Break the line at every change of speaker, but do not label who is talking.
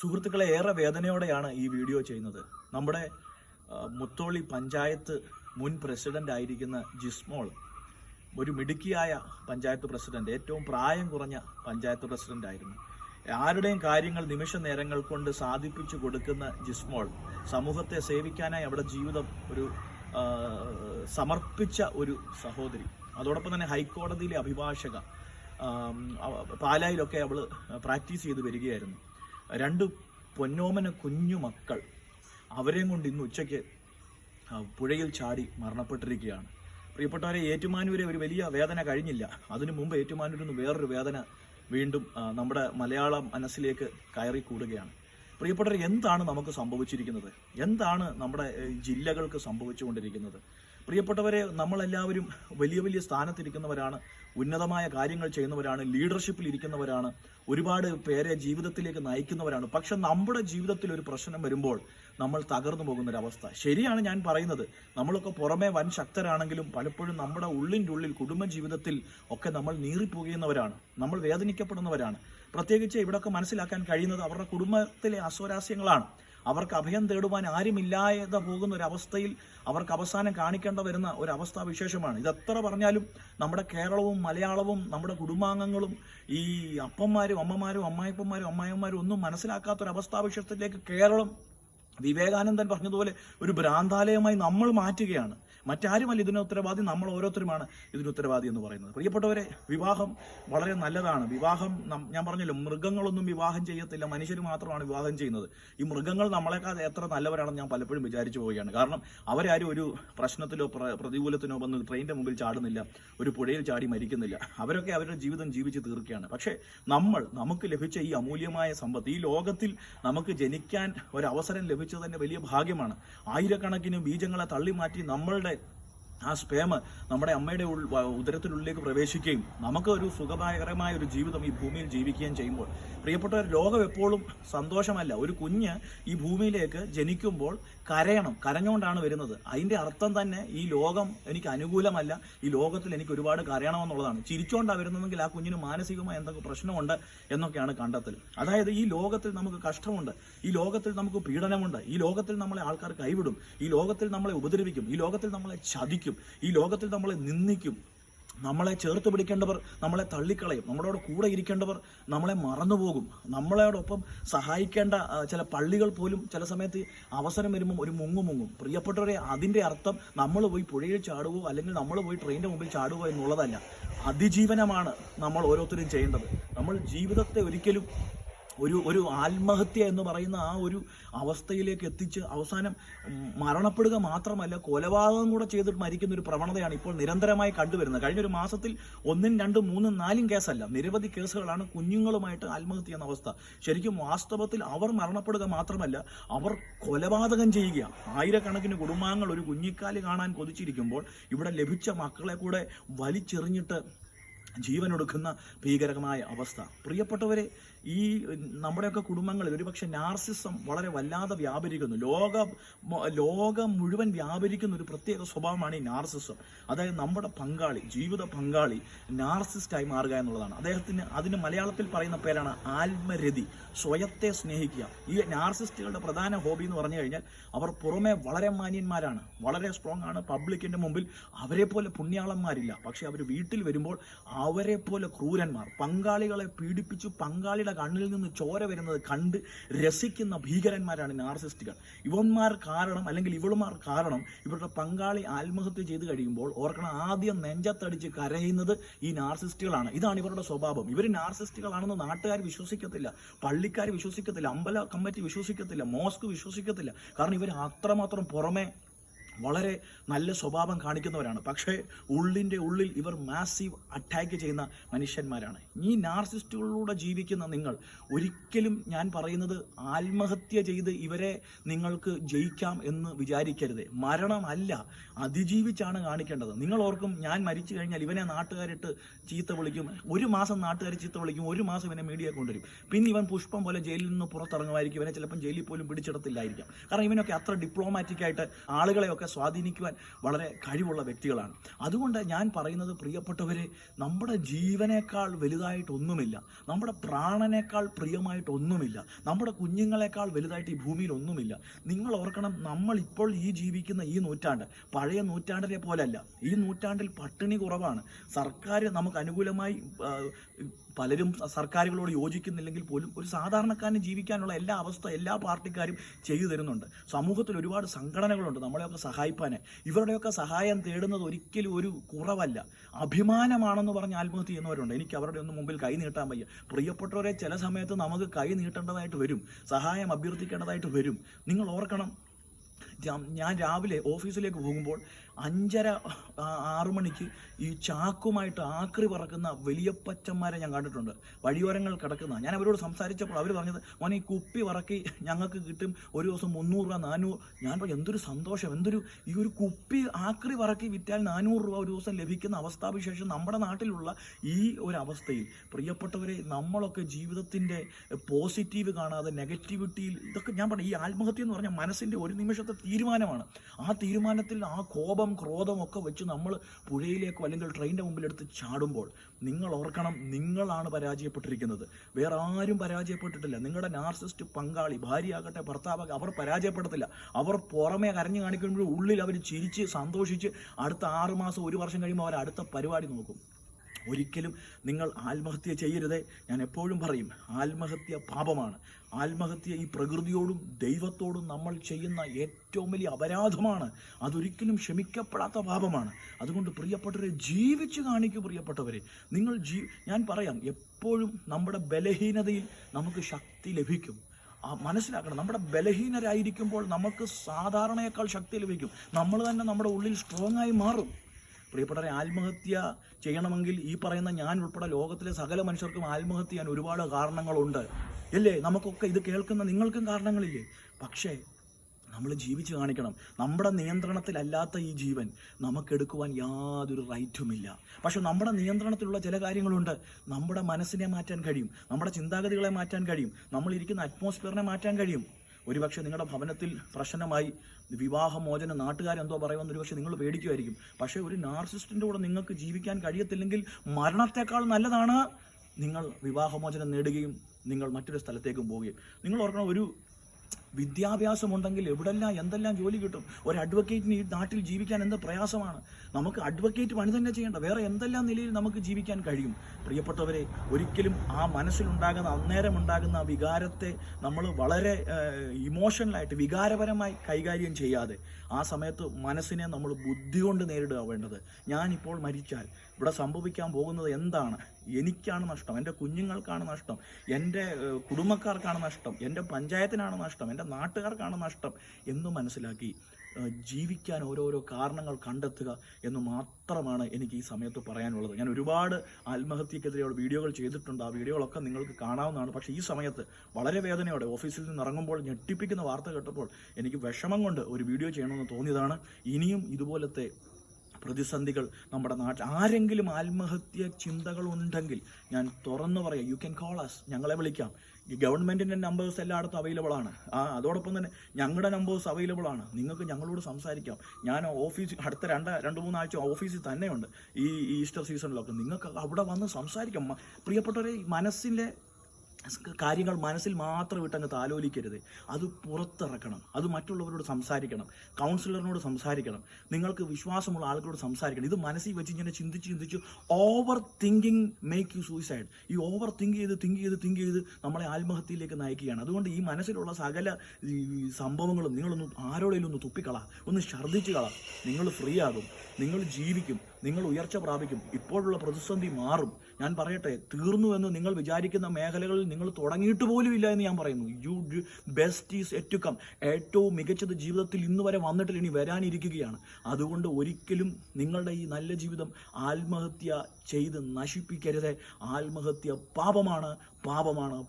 സുഹൃത്തുക്കളെ ഏറെ വേദനയോടെയാണ് ഈ വീഡിയോ ചെയ്യുന്നത്. നമ്മുടെ മുത്തോളി പഞ്ചായത്ത് മുൻ പ്രസിഡന്റ് ആയിരിക്കുന്ന ജിസ്മോൾ ഒരു മിടുക്കിയായ പഞ്ചായത്ത് പ്രസിഡന്റ് ഏറ്റവും പ്രായം കുറഞ്ഞ പഞ്ചായത്ത് പ്രസിഡന്റ് ആയിരുന്നു. ആരുടെയും കാര്യങ്ങൾ നിമിഷ നേരങ്ങൾ കൊണ്ട് സാധിപ്പിച്ചു കൊടുക്കുന്ന ജിസ്മോൾ സമൂഹത്തെ സേവിക്കാനായി അവിടെ ജീവിതം ഒരു സമർപ്പിച്ച ഒരു സഹോദരി. അതോടൊപ്പം തന്നെ ഹൈക്കോടതിയിലെ അഭിഭാഷക പാലായിലൊക്കെ അവൾ പ്രാക്ടീസ് ചെയ്ത് വരികയായിരുന്നു. രണ്ട് പൊന്നോമന കുഞ്ഞു മക്കൾ അവരെയും കൊണ്ട് ഇന്ന് ഉച്ചയ്ക്ക് പുഴയിൽ ചാടി മരണപ്പെട്ടിരിക്കുകയാണ്. പ്രിയപ്പെട്ടവരെ ഏറ്റുമാനൂരെ ഒരു വലിയ വേദന കഴിഞ്ഞില്ല. അതിനു മുമ്പ് ഏറ്റുമാനൂരിൽ നിന്ന് വേറൊരു വേദന വീണ്ടും നമ്മുടെ മലയാള മനസ്സിലേക്ക് കയറി കൂടുകയാണ് പ്രിയപ്പെട്ടവർ എന്താണ് നമുക്ക് സംഭവിച്ചിരിക്കുന്നത്? എന്താണ് നമ്മുടെ ജില്ലകൾക്ക് സംഭവിച്ചുകൊണ്ടിരിക്കുന്നത്? പ്രിയപ്പെട്ടവരെ നമ്മളെല്ലാവരും വലിയ വലിയ സ്ഥാനത്തിരിക്കുന്നവരാണ് ഉന്നതമായ കാര്യങ്ങൾ ചെയ്യുന്നവരാണ് ലീഡർഷിപ്പിൽ ഇരിക്കുന്നവരാണ് ഒരുപാട് പേരെ ജീവിതത്തിലേക്ക് നയിക്കുന്നവരാണ്. പക്ഷെ നമ്മുടെ ജീവിതത്തിൽ ഒരു പ്രശ്നം വരുമ്പോൾ നമ്മൾ തകർന്നു പോകുന്ന ഒരു അവസ്ഥ ശരിയാണ് ഞാൻ പറയുന്നത്. നമ്മളൊക്കെ പുറമേ വൻ ശക്തരാണെങ്കിലും പലപ്പോഴും നമ്മുടെ ഉള്ളിന്റെ ഉള്ളിൽ കുടുംബ ജീവിതത്തിൽ ഒക്കെ നമ്മൾ നീറിപ്പോകുന്നവരാണ്. നമ്മൾ വേദനിക്കപ്പെടുന്നവരാണ്. പ്രത്യേകിച്ച് ഇവിടൊക്കെ മനസ്സിലാക്കാൻ കഴിയുന്നത് അവരുടെ കുടുംബത്തിലെ അസ്വരാസ്യങ്ങളാണ്. അവർക്ക് അഭയം തേടുവാൻ ആരുമില്ലാതെ പോകുന്ന ഒരു അവസ്ഥയിൽ അവർക്ക് അവസാനം കാണിക്കേണ്ട വരുന്ന ഒരു അവസ്ഥാ വിശേഷമാണ് ഇതെത്ര പറഞ്ഞാലും നമ്മുടെ കേരളവും മലയാളവും നമ്മുടെ കുടുംബാംഗങ്ങളും ഈ അപ്പന്മാരും അമ്മമാരും അമ്മായിപ്പന്മാരും അമ്മായിമാരും ഒന്നും മനസ്സിലാക്കാത്ത ഒരു അവസ്ഥാവിശേഷത്തിലേക്ക് കേരളം വിവേകാനന്ദൻ പറഞ്ഞതുപോലെ ഒരു ഭ്രാന്താലയമായി നമ്മൾ മാറ്റുകയാണ്. മറ്റാരുമല്ല ഇതിന് ഉത്തരവാദി നമ്മൾ ഓരോരുത്തരുമാണ് ഇതിന് ഉത്തരവാദി എന്ന് പറയുന്നത്. പ്രിയപ്പെട്ടവരെ വിവാഹം വളരെ നല്ലതാണ്. വിവാഹം ഞാൻ പറഞ്ഞല്ലോ മൃഗങ്ങളൊന്നും വിവാഹം ചെയ്യത്തില്ല. മനുഷ്യർ മാത്രമാണ് വിവാഹം ചെയ്യുന്നത്. ഈ മൃഗങ്ങൾ നമ്മളെക്കാൾ എത്ര നല്ലവരാണെന്ന് ഞാൻ പലപ്പോഴും വിചാരിച്ചു പോവുകയാണ്. കാരണം അവരാരും ഒരു പ്രശ്നത്തിലോ പ്ര- പ്രതികൂലത്തിനോ വന്ന് ട്രെയിനിന്റെ മുമ്പിൽ ചാടുന്നില്ല ഒരു പുഴയിൽ ചാടി മരിക്കുന്നില്ല. അവരൊക്കെ അവരുടെ ജീവിതം ജീവിച്ച് തീർക്കുകയാണ്. പക്ഷേ നമ്മൾ നമുക്ക് ലഭിച്ച ഈ അമൂല്യമായ സമ്പത്ത് ഈ ലോകത്തിൽ നമുക്ക് ജനിക്കാൻ ഒരവസരം ലഭിച്ചത് തന്നെ വലിയ ഭാഗ്യമാണ്. ആയിരക്കണക്കിന് ബീജങ്ങളെ തള്ളി മാറ്റി നമ്മളുടെ life. ആ സ്പേമ് നമ്മുടെ അമ്മയുടെ ഉദരത്തിനുള്ളിലേക്ക് പ്രവേശിക്കുകയും നമുക്ക് ഒരു സുഖദായകരമായ ഒരു ജീവിതം ഈ ഭൂമിയിൽ ജീവിക്കുകയും ചെയ്യുമ്പോൾ പ്രിയപ്പെട്ടവർ ലോകം എപ്പോഴും സന്തോഷമല്ല. ഒരു കുഞ്ഞ് ഈ ഭൂമിയിലേക്ക് ജനിക്കുമ്പോൾ കരയണം. കരഞ്ഞുകൊണ്ടാണ് വരുന്നത്. അതിന്റെ അർത്ഥം തന്നെ ഈ ലോകം എനിക്ക് അനുകൂലമല്ല. ഈ ലോകത്തിൽ എനിക്ക് ഒരുപാട് കരയണമെന്നുള്ളതാണ്. ചിരിച്ചുകൊണ്ടാണ് വരുന്നതെങ്കിൽ ആ കുഞ്ഞിന് മാനസികമായ എന്തൊക്കെ പ്രശ്നമുണ്ട് എന്നൊക്കെയാണ് കണ്ടെത്തൽ. അതായത് ഈ ലോകത്തിൽ നമുക്ക് കഷ്ടമുണ്ട്. ഈ ലോകത്തിൽ നമുക്ക് പീഡനമുണ്ട്. ഈ ലോകത്തിൽ നമ്മളെ ആൾക്കാർ കൈവിടും. ഈ ലോകത്തിൽ നമ്മളെ ഉപദ്രവിക്കും. ഈ ലോകത്തിൽ നമ്മളെ ചതിക്കും. ഈ ലോകത്തിൽ നമ്മളെ നിന്ദിക്കും. നമ്മളെ ചേർത്ത് പിടിക്കേണ്ടവർ നമ്മളെ തള്ളിക്കളയും. നമ്മളോട് കൂടെ ഇരിക്കേണ്ടവർ നമ്മളെ മറന്നുപോകും. നമ്മളോടൊപ്പം സഹായിക്കേണ്ട ചില പള്ളികൾ പോലും ചില സമയത്ത് അവസരം വരുമ്പോൾ ഒരു മുങ്ങു മുങ്ങും. പ്രിയപ്പെട്ടവരെ അതിന്റെ അർത്ഥം നമ്മൾ പോയി പുഴയിൽ ചാടുവോ അല്ലെങ്കിൽ നമ്മൾ പോയി ട്രെയിനിന്റെ മുമ്പിൽ ചാടുവോ എന്നുള്ളതല്ല. അതിജീവനമാണ് നമ്മൾ ഓരോരുത്തരും ചെയ്യേണ്ടത്. നമ്മൾ ജീവിതത്തെ ഒരിക്കലും ഒരു ഒരു ആത്മഹത്യ എന്ന് പറയുന്ന ആ ഒരു അവസ്ഥയിലേക്ക് എത്തിച്ച് അവസാനം മരണപ്പെടുക മാത്രമല്ല കൊലപാതകം കൂടെ ചെയ്തിട്ട് മരിക്കുന്ന ഒരു പ്രവണതയാണ് ഇപ്പോൾ നിരന്തരമായി കണ്ടുവരുന്നത്. കഴിഞ്ഞ ഒരു മാസത്തിൽ ഒന്നും രണ്ടും മൂന്നും നാലും കേസല്ല. നിരവധി കേസുകളാണ് കുഞ്ഞുങ്ങളുമായിട്ട് ആത്മഹത്യ എന്ന അവസ്ഥ. ശരിക്കും വാസ്തവത്തിൽ അവർ മരണപ്പെടുക മാത്രമല്ല അവർ കൊലപാതകം ചെയ്യുക. ആയിരക്കണക്കിന് കുടുംബാംഗങ്ങൾ ഒരു കുഞ്ഞിക്കാൽ കാണാൻ കൊതിച്ചിരിക്കുമ്പോൾ ഇവിടെ ലഭിച്ച മക്കളെ കൂടെ വലിച്ചെറിഞ്ഞിട്ട് ജീവനൊടുക്കുന്ന ഭീകരമായ അവസ്ഥ. പ്രിയപ്പെട്ടവരെ ഈ നമ്മുടെയൊക്കെ കുടുംബങ്ങളിൽ ഒരുപക്ഷെ നാർസിസം വളരെ വല്ലാതെ വ്യാപരിക്കുന്നു. ലോക ലോകം മുഴുവൻ വ്യാപരിക്കുന്ന ഒരു പ്രത്യേക സ്വഭാവമാണ് ഈ നാർസിസം അതായത് നമ്മുടെ പങ്കാളി ജീവിത പങ്കാളി നാർസിസ്റ്റായി മാറുക എന്നുള്ളതാണ്. അദ്ദേഹത്തിന് അതിന് മലയാളത്തിൽ പറയുന്ന പേരാണ് ആത്മരതി സ്വയത്തെ സ്നേഹിക്കുക. ഈ നാർസിസ്റ്റുകളുടെ പ്രധാന ഹോബി എന്ന് പറഞ്ഞു കഴിഞ്ഞാൽ അവർ പുറമെ വളരെ മാന്യന്മാരാണ്. വളരെ സ്ട്രോങ് ആണ്. പബ്ലിക്കിന്റെ മുമ്പിൽ അവരെ പോലെ പുണ്യാളന്മാരില്ല. പക്ഷെ അവർ വീട്ടിൽ വരുമ്പോൾ അവരെ പോലെ ക്രൂരന്മാർ പങ്കാളികളെ പീഡിപ്പിച്ചു പങ്കാളിയുടെ കണ്ണിൽ നിന്ന് ചോര വരുന്നത് കണ്ട് രസിക്കുന്ന ഭീകരന്മാരാണ് നാർസിസ്റ്റുകൾ. ഇവന്മാർ കാരണം അല്ലെങ്കിൽ ഇവളുമാർ കാരണം ഇവരുടെ പങ്കാളി ആത്മഹത്യ ചെയ്ത് കഴിയുമ്പോൾ ഓർക്കണം ആദ്യം നെഞ്ചത്തടിച്ച് കരയുന്നത് ഈ നാർസിസ്റ്റുകളാണ്. ഇതാണ് ഇവരുടെ സ്വഭാവം. ഇവർ നാർസിസ്റ്റുകളാണെന്ന് നാട്ടുകാർ വിശ്വസിക്കത്തില്ല. പള്ളിക്കാർ വിശ്വസിക്കത്തില്ല. അമ്പല കമ്മിറ്റി വിശ്വസിക്കത്തില്ല. മോസ്ക് വിശ്വസിക്കത്തില്ല. കാരണം ഇവർ അത്രമാത്രം പുറമെ വളരെ നല്ല സ്വഭാവം കാണിക്കുന്നവരാണ്. പക്ഷേ ഉള്ളിന്റെ ഉള്ളിൽ ഇവർ മാസീവ് അറ്റാക്ക് ചെയ്യുന്ന മനുഷ്യന്മാരാണ്. ഈ നാർസിസ്റ്റുകളിലൂടെ ജീവിക്കുന്ന നിങ്ങൾ ഒരിക്കലും ഞാൻ പറയുന്നത് ആത്മഹത്യ ചെയ്ത് ഇവരെ നിങ്ങൾക്ക് ജയിക്കാം എന്ന് വിചാരിക്കരുത്. മരണമല്ല അതിജീവിച്ചാണ് കാണിക്കേണ്ടത്. നിങ്ങൾ ഓർക്കും ഞാൻ മരിച്ചു കഴിഞ്ഞാൽ ഇവനെ നാട്ടുകാരിട്ട് ചീത്ത വിളിക്കും ഒരു മാസം നാട്ടുകാർ ചീത്ത വിളിക്കും ഒരു മാസം ഇവനെ മീഡിയ കൊണ്ടുവരും പിന്നെ ഇവൻ പുഷ്പം പോലെ ജയിലിൽ നിന്ന് പുറത്തിറങ്ങുമായിരിക്കും. ഇവനെ ചിലപ്പം ജയിലിൽ പോലും പിടിച്ചെടുത്തില്ലായിരിക്കാം. കാരണം ഇവനൊക്കെ അത്ര ഡിപ്ലോമാറ്റിക് ആയിട്ട് ആളുകളെയൊക്കെ ഒക്കെ സ്വാധീനിക്കുവാൻ വളരെ കഴിവുള്ള വ്യക്തികളാണ്. അതുകൊണ്ട് ഞാൻ പറയുന്നത് പ്രിയപ്പെട്ടവരെ നമ്മുടെ ജീവനേക്കാൾ വലുതായിട്ടൊന്നുമില്ല. നമ്മുടെ പ്രാണനേക്കാൾ പ്രിയമായിട്ടൊന്നുമില്ല. നമ്മുടെ കുഞ്ഞുങ്ങളെക്കാൾ വലുതായിട്ട് ഈ ഭൂമിയിൽ ഒന്നുമില്ല നിങ്ങൾ ഓർക്കണം നമ്മൾ ഇപ്പോൾ ഈ ജീവിക്കുന്ന ഈ നൂറ്റാണ്ട് പഴയ നൂറ്റാണ്ടിനെ പോലല്ല. ഈ നൂറ്റാണ്ടിൽ പട്ടിണി കുറവാണ്. സർക്കാർ നമുക്ക് അനുകൂലമായി പലരും സർക്കാരുകളോട് യോജിക്കുന്നില്ലെങ്കിൽ പോലും ഒരു സാധാരണക്കാരന് ജീവിക്കാനുള്ള എല്ലാ അവസ്ഥ എല്ലാ പാർട്ടിക്കാരും ചെയ്തു തരുന്നുണ്ട്. സമൂഹത്തിൽ ഒരുപാട് സംഘടനകളുണ്ട്. നമ്മളെയൊക്കെ സഹായിപ്പാന് ഇവരുടെയൊക്കെ സഹായം തേടുന്നത് ഒരിക്കലും ഒരു കുറവല്ല. അഭിമാനമാണെന്ന് പറഞ്ഞ് ആത്മഹത്യ ചെയ്യുന്നവരുണ്ട്. എനിക്ക് അവരുടെ ഒന്നും മുമ്പിൽ കൈ നീട്ടാൻ വയ്യ. പ്രിയപ്പെട്ടവരെ ചില സമയത്ത് നമുക്ക് കൈ നീട്ടേണ്ടതായിട്ട് വരും. സഹായം അഭ്യർത്ഥിക്കേണ്ടതായിട്ട് വരും. നിങ്ങൾ ഓർക്കണം ഞാൻ രാവിലെ ഓഫീസിലേക്ക് പോകുമ്പോൾ അഞ്ചര ആറു മണിക്ക് ഈ ചാക്കുമായിട്ട് ആക്രി പറക്കുന്ന വലിയ പച്ചന്മാരെ ഞാൻ കണ്ടിട്ടുണ്ട്. വഴിയോരങ്ങൾ കിടക്കുന്ന. ഞാൻ അവരോട് സംസാരിച്ചപ്പോൾ അവർ പറഞ്ഞത് മോനെ ഈ കുപ്പി പറക്കി ഞങ്ങൾക്ക് കിട്ടും ഒരു ദിവസം മുന്നൂറ് രൂപ നാനൂറ് ഞാൻ പറഞ്ഞു എന്തൊരു സന്തോഷം എന്തൊരു ഈ ഒരു കുപ്പി ആക്രി പറക്കി വിറ്റാൽ നാനൂറ് രൂപ ഒരു ദിവസം ലഭിക്കുന്ന അവസ്ഥാവിശേഷം നമ്മുടെ നാട്ടിലുള്ള ഈ ഒരു അവസ്ഥയിൽ. പ്രിയപ്പെട്ടവരെ നമ്മളൊക്കെ ജീവിതത്തിന്റെ പോസിറ്റീവ് കാണാതെ നെഗറ്റിവിറ്റിയിൽ ഇതൊക്കെ ഞാൻ പറഞ്ഞു ഈ ആത്മഹത്യ എന്ന് പറഞ്ഞാൽ മനസ്സിന്റെ ഒരു നിമിഷത്തെ തീരുമാനമാണ്. ആ തീരുമാനത്തിൽ ആ കോപം ക്രോധം ഒക്കെ വെച്ച് നമ്മൾ പുഴയിലേക്കോ അല്ലെങ്കിൽ ട്രെയിനിന്റെ മുമ്പിലെടുത്ത് ചാടുമ്പോൾ നിങ്ങൾ ഓർക്കണം നിങ്ങളാണ് പരാജയപ്പെട്ടിരിക്കുന്നത്. വേറെ ആരും പരാജയപ്പെട്ടിട്ടില്ല. നിങ്ങളുടെ നാർസിസ്റ്റ് പങ്കാളി ഭാര്യയാകട്ടെ ഭർത്താവാകട്ടെ അവർ പരാജയപ്പെടത്തില്ല. അവർ പുറമേ കരഞ്ഞു കാണിക്കുമ്പോൾ ഉള്ളിൽ അവർ ചിരിച്ച് സന്തോഷിച്ച് അടുത്ത ആറ് മാസം ഒരു വർഷം കഴിയുമ്പോൾ അവർ അടുത്ത പരിപാടി നോക്കും. ഒരിക്കലും നിങ്ങൾ ആത്മഹത്യ ചെയ്യരുതേ. ഞാൻ എപ്പോഴും പറയും ആത്മഹത്യ പാപമാണ്. ആത്മഹത്യ ഈ പ്രകൃതിയോടും ദൈവത്തോടും നമ്മൾ ചെയ്യുന്ന ഏറ്റവും വലിയ അപരാധമാണ്. അതൊരിക്കലും ക്ഷമിക്കപ്പെടാത്ത പാപമാണ്. അതുകൊണ്ട് പ്രിയപ്പെട്ടവരെ ജീവിച്ചു കാണിക്കൂ പ്രിയപ്പെട്ടവരെ. നിങ്ങൾ ജീ ഞാൻ പറയാം എപ്പോഴും നമ്മുടെ ബലഹീനതയിൽ നമുക്ക് ശക്തി ലഭിക്കും. മനസ്സിലാക്കണം നമ്മുടെ ബലഹീനരായിരിക്കുമ്പോൾ നമുക്ക് സാധാരണയേക്കാൾ ശക്തി ലഭിക്കും. നമ്മൾ തന്നെ നമ്മുടെ ഉള്ളിൽ സ്ട്രോങ് ആയി മാറും. പ്രിയപ്പെട്ടവരെ ആത്മഹത്യ ചെയ്യണമെങ്കിൽ ഈ പറയുന്ന ഞാൻ ഉൾപ്പെടെ ലോകത്തിലെ സകല മനുഷ്യർക്കും ആത്മഹത്യ ചെയ്യാൻ ഒരുപാട് കാരണങ്ങളുണ്ട്. അല്ലേ നമുക്കൊക്കെ ഇത് കേൾക്കുന്ന നിങ്ങൾക്കും കാരണങ്ങളില്ലേ? പക്ഷേ നമ്മൾ ജീവിച്ചു കാണിക്കണം. നമ്മുടെ നിയന്ത്രണത്തിലല്ലാത്ത ഈ ജീവൻ നമുക്കെടുക്കുവാൻ യാതൊരു റൈറ്റുമില്ല. പക്ഷെ നമ്മുടെ നിയന്ത്രണത്തിലുള്ള ചില കാര്യങ്ങളുണ്ട്. നമ്മുടെ മനസ്സിനെ മാറ്റാൻ കഴിയും. നമ്മുടെ ചിന്താഗതികളെ മാറ്റാൻ കഴിയും. നമ്മളിരിക്കുന്ന അറ്റ്മോസ്ഫിയറിനെ മാറ്റാൻ കഴിയും. ഒരുപക്ഷെ നിങ്ങളുടെ ഭവനത്തിൽ പ്രശ്നമായി വിവാഹമോചനം നാട്ടുകാരെന്തോ പറയുമെന്ന് ഒരുപക്ഷെ നിങ്ങൾ പേടിക്കുമായിരിക്കും. പക്ഷേ ഒരു നാർസിസ്റ്റിന്റെ കൂടെ നിങ്ങൾക്ക് ജീവിക്കാൻ കഴിയത്തില്ലെങ്കിൽ മരണത്തെക്കാൾ നല്ലതാണ് നിങ്ങൾ വിവാഹമോചനം നേടുകയും നിങ്ങൾ മറ്റൊരു സ്ഥലത്തേക്കും പോവുകയും. നിങ്ങൾ ഓർക്കണം ഒരു വിദ്യാഭ്യാസമുണ്ടെങ്കിൽ എവിടെല്ലാം എന്തെല്ലാം ജോലി കിട്ടും? ഒരു അഡ്വക്കേറ്റിന് ഈ നാട്ടിൽ ജീവിക്കാൻ എന്ത് പ്രയാസമാണ്? നമുക്ക് അഡ്വക്കേറ്റ് പണി തന്നെ ചെയ്യേണ്ട. വേറെ എന്തെല്ലാം നിലയിൽ നമുക്ക് ജീവിക്കാൻ കഴിയും? പ്രിയപ്പെട്ടവരെ ഒരിക്കലും ആ മനസ്സിലുണ്ടാകുന്ന അന്നേരം ഉണ്ടാകുന്ന ആ വികാരത്തെ നമ്മൾ വളരെ ഇമോഷണലായിട്ട് വികാരപരമായി കൈകാര്യം ചെയ്യാതെ ആ സമയത്ത് മനസ്സിനെ നമ്മൾ ബുദ്ധി കൊണ്ട് നേരിടുക വേണ്ടത്. ഞാനിപ്പോൾ മരിച്ചാൽ ഇവിടെ സംഭവിക്കാൻ പോകുന്നത് എന്താണ്? എനിക്കാണ് നഷ്ടം എന്റെ കുഞ്ഞുങ്ങൾക്കാണ് നഷ്ടം എന്റെ കുടുംബക്കാർക്കാണ് നഷ്ടം എന്റെ പഞ്ചായത്തിനാണ് നഷ്ടം എന്റെ നാട്ടുകാർക്കാണ് നഷ്ടം എന്ന് മനസ്സിലാക്കി ജീവിക്കാൻ ഓരോരോ കാരണങ്ങൾ കണ്ടെത്തുക എന്ന് മാത്രമാണ് എനിക്ക് ഈ സമയത്ത് പറയാനുള്ളത്. ഞാൻ ഒരുപാട് ആത്മഹത്യക്കെതിരെയുള്ള വീഡിയോകൾ ചെയ്തിട്ടുണ്ട്. ആ വീഡിയോകളൊക്കെ നിങ്ങൾക്ക് കാണാവുന്നതാണ്. പക്ഷേ ഈ സമയത്ത് വളരെ വേദനയോടെ ഓഫീസിൽ നിന്ന് ഇറങ്ങുമ്പോൾ ഞെട്ടിപ്പിക്കുന്ന വാർത്ത കേട്ടപ്പോൾ എനിക്ക് വിഷമം കൊണ്ട് ഒരു വീഡിയോ ചെയ്യണമെന്ന് തോന്നിയതാണ്. ഇനിയും ഇതുപോലത്തെ പ്രതിസന്ധികൾ നമ്മുടെ നാട്ടിൽ. ആരെങ്കിലും ആത്മഹത്യ ചിന്തകൾ ഉണ്ടെങ്കിൽ ഞാൻ തുറന്നു പറയാം. യു ക്യാൻ കോൾ അസ് ഞങ്ങളെ വിളിക്കാം. ഈ ഗവൺമെന്റിന്റെ നമ്പേഴ്സ് എല്ലായിടത്തും അവൈലബിൾ ആണ്. ആ അതോടൊപ്പം തന്നെ ഞങ്ങളുടെ നമ്പേഴ്സ് അവൈലബിൾ ആണ്. നിങ്ങൾക്ക് ഞങ്ങളോട് സംസാരിക്കാം. ഞാൻ ഓഫീസ് അടുത്ത രണ്ട് രണ്ട് മൂന്നാഴ്ച ഓഫീസിൽ തന്നെയുണ്ട്. ഈ ഈസ്റ്റർ സീസണിലൊക്കെ നിങ്ങൾക്ക് അവിടെ വന്ന് സംസാരിക്കാം. പ്രിയപ്പെട്ടവരെ മനസ്സിന്റെ കാര്യങ്ങൾ മനസ്സിൽ മാത്രം ഇട്ടങ്ങ് താലോലിക്കരുത്. അത് പുറത്തിറക്കണം. അത് മറ്റുള്ളവരോട് സംസാരിക്കണം. കൗൺസിലറിനോട് സംസാരിക്കണം. നിങ്ങൾക്ക് വിശ്വാസമുള്ള ആളുകളോട് സംസാരിക്കണം. ഇത് മനസ്സിൽ വെച്ച് ഇങ്ങനെ ചിന്തിച്ച് ചിന്തിച്ച് over thinking make you suicide. ഈ ഓവർ തിങ്ക് ചെയ്ത് തിങ്ക് ചെയ്ത് തിങ്ക് ചെയ്ത് നമ്മളെ ആത്മഹത്യയിലേക്ക് നയിക്കുകയാണ്. അതുകൊണ്ട് ഈ മനസ്സിലുള്ള സകല സംഭവങ്ങളും നിങ്ങളൊന്ന് ആരോടെങ്കിലും ഒന്ന് തുപ്പിക്കള. ഒന്ന് ഛർദ്ദിച്ച് കള. നിങ്ങൾ ഫ്രീ ആകും നിങ്ങൾ ജീവിക്കും. നിങ്ങൾ ഉയർച്ച പ്രാപിക്കും. ഇപ്പോഴുള്ള പ്രതിസന്ധി മാറും. ഞാൻ പറയട്ടെ തീർന്നു എന്ന് നിങ്ങൾ വിചാരിക്കുന്ന മേഖലകളിൽ നിങ്ങൾ തുടങ്ങിയിട്ട് പോലും ഇല്ല എന്ന് ഞാൻ പറയുന്നു. You best is yet come ഏറ്റവും മികച്ചത് ജീവിതത്തിൽ ഇന്ന് വരെ വന്നിട്ടില്ല ഇനി വരാനിരിക്കുകയാണ്. അതുകൊണ്ട് ഒരിക്കലും നിങ്ങളുടെ ഈ നല്ല ജീവിതം ആത്മഹത്യ ചെയ്ത് നശിപ്പിക്കരുത്. ആത്മഹത്യ പാപമാണ് പാപമാണ്.